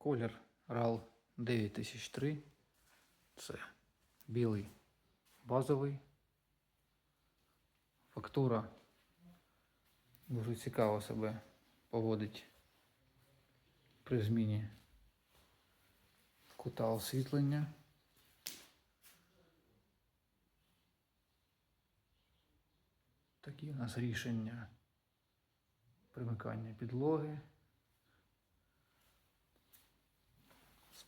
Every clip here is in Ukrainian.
Колір RAL 9003. Це білий базовий. Фактура дуже цікаво себе поводить при зміні кута освітлення. Такі у нас рішення примикання підлоги.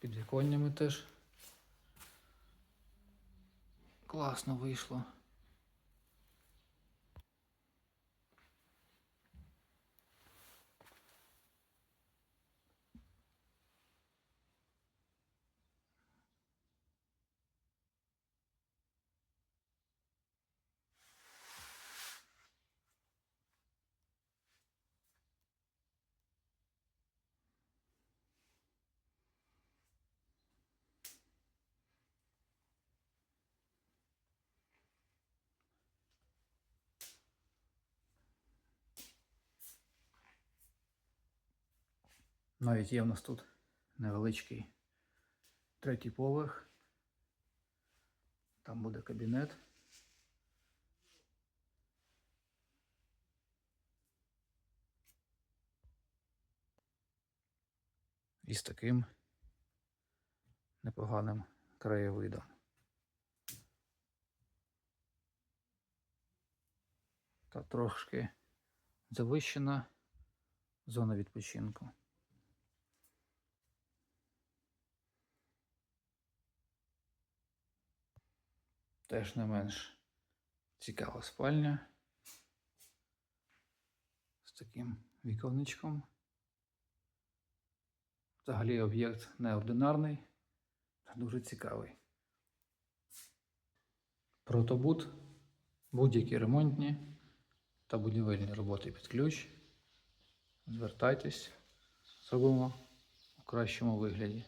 Підвіконнями теж класно вийшло. Навіть є в нас тут невеличкий третій поверх. Там буде кабінет. І з таким непоганим краєвидом. Та трошки завищена зона відпочинку. Теж не менш цікава спальня з таким віконечком. Взагалі об'єкт неординарний, та дуже цікавий. Протобут, будь-які ремонтні та будівельні роботи під ключ. Звертайтесь, зробимо у кращому вигляді.